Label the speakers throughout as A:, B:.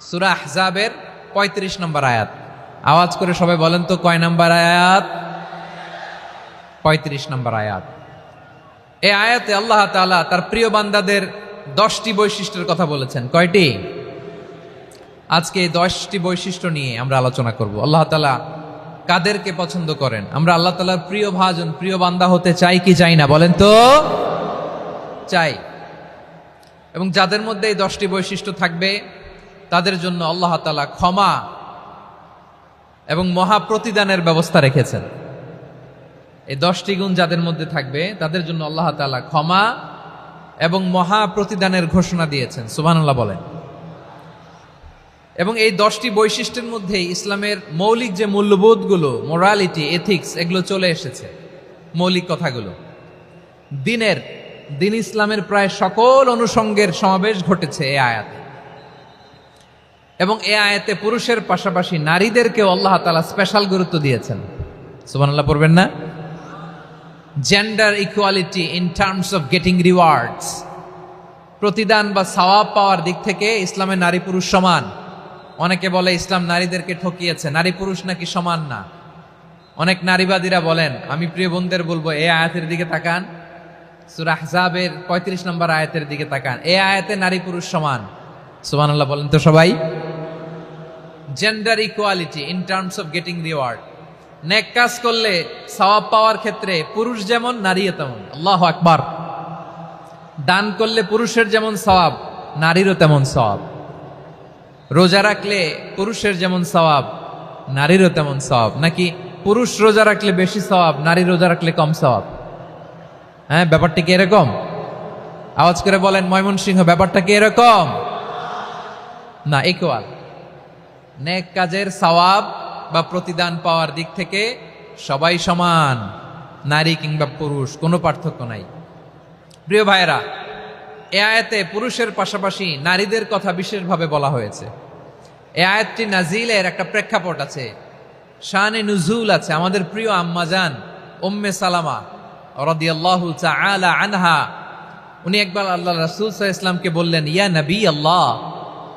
A: সুরা আহজাবের পঁয়ত্রিশ নম্বর আয়াত। আওয়াজ করে সবাই বলেন তো, কয় নম্বর আয়াত? পঁয়ত্রিশ নম্বর আয়াত। এই আয়াতে আল্লাহ তাআলা তার প্রিয় বান্দাদের দশটি বৈশিষ্ট্যের কথা বলেছেন। কয়টি? আজকে এই দশটি বৈশিষ্ট্য নিয়ে আমরা আলোচনা করব। আল্লাহ তালা কাদেরকে পছন্দ করেন? আমরা আল্লাহ তাআলার প্রিয় ভাজন, প্রিয় বান্দা হতে চাই কি চাই না? বলেন তো, চাই। এবং যাদের মধ্যে এই দশটি বৈশিষ্ট্য থাকবে তাদের জন্য আল্লাহ তাআলা ক্ষমা এবং মহা প্রতিদানের ব্যবস্থা রেখেছেন। এই দশটি গুণ যাদের মধ্যে থাকবে, তাদের জন্য আল্লাহ তাআলা ক্ষমা এবং মহা প্রতিদানের ঘোষণা দিয়েছেন। সুবহানাল্লাহ বলেন। এবং এই দশটি বৈশিষ্ট্যের মধ্যে ইসলামের মৌলিক যে মূল্যবোধগুলো মোরালিটি এথিক্স এগুলো চলে এসেছে, মৌলিক কথাগুলো। দিনের, দিন ইসলামের প্রায় সকল অনুষঙ্গের সমাবেশ ঘটেছে এই আয়াতে। এবং এ আয়াতে পুরুষের পাশাপাশি নারীদেরকেও আল্লাহ তালা স্পেশাল গুরুত্ব দিয়েছেন। সুবহানাল্লাহ, পড়বেন না? Gender equality in terms of getting rewards প্রতিদান বা সওয়াব পাওয়ার দিক থেকে ইসলামে নারী পুরুষ সমান। অনেকে বলে ইসলাম নারীদেরকে ঠকিয়েছে, নারী পুরুষ নাকি সমান না? অনেক নারীবাদীরা বলেন, আমি প্রিয় বোনদের বলব, এ আয়াতের দিকে তাকান। সুরাহ জাবের পঁয়ত্রিশ নম্বর আয়াতের দিকে তাকান। এ আয়াতে নারী পুরুষ সমান। সুবহানাল্লাহ, বলেন তো সবাই। Gender equality in terms of getting reward নেক কাজ করলে সওয়াব পাওয়ার ক্ষেত্রে পুরুষ যেমন, নারীও তেমন। আল্লাহ আকবার। দান করলে পুরুষের যেমন সওয়াব, নারীরও তেমন সওয়াব। রোজা রাখলে পুরুষের যেমন সওয়াব, নারীরও তেমন সওয়াব। নাকি পুরুষ রোজা রাখলে বেশি সওয়াব, নারী রোজা রাখলে কম সওয়াব? হ্যাঁ ব্যাপারটা কি এরকম? আওয়াজ করে বলেন, ময়মনসিংহ, ব্যাপারটা কি এরকম? না ইকুয়াল নেক কাজের সওয়াব বা প্রতিদান পাওয়ার দিক থেকে সবাই সমান, নারী কিংবা পুরুষ, কোনো পার্থক্য নাই। প্রিয় ভাইয়েরা, এ আয়াতে পুরুষের পাশাপাশি নারীদের কথা বিশেষভাবে বলা হয়েছে। এ আয়াতটি নাজিলের একটা প্রেক্ষাপট আছে, শানে নুজুল আছে। আমাদের প্রিয় আম্মাজান উম্মে সালামা রদিয়াল্লাহু তাআলা আনহা, উনি একবার আল্লাহ রাসূল ইসলামকে বললেন, ইয়া নবী আল্লাহ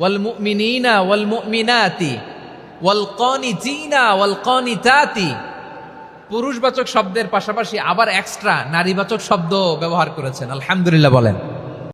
A: ওয়াল মুমিনিনা ওয়াল মুমিনাতি ওয়াল কানিতিনা ওয়াল কানিতাতি পুরুষবাচক শব্দের পাশাপাশি আবার এক্সট্রা নারীবাচক শব্দ ব্যবহার করেছেন। আলহামদুলিল্লাহ বলেন।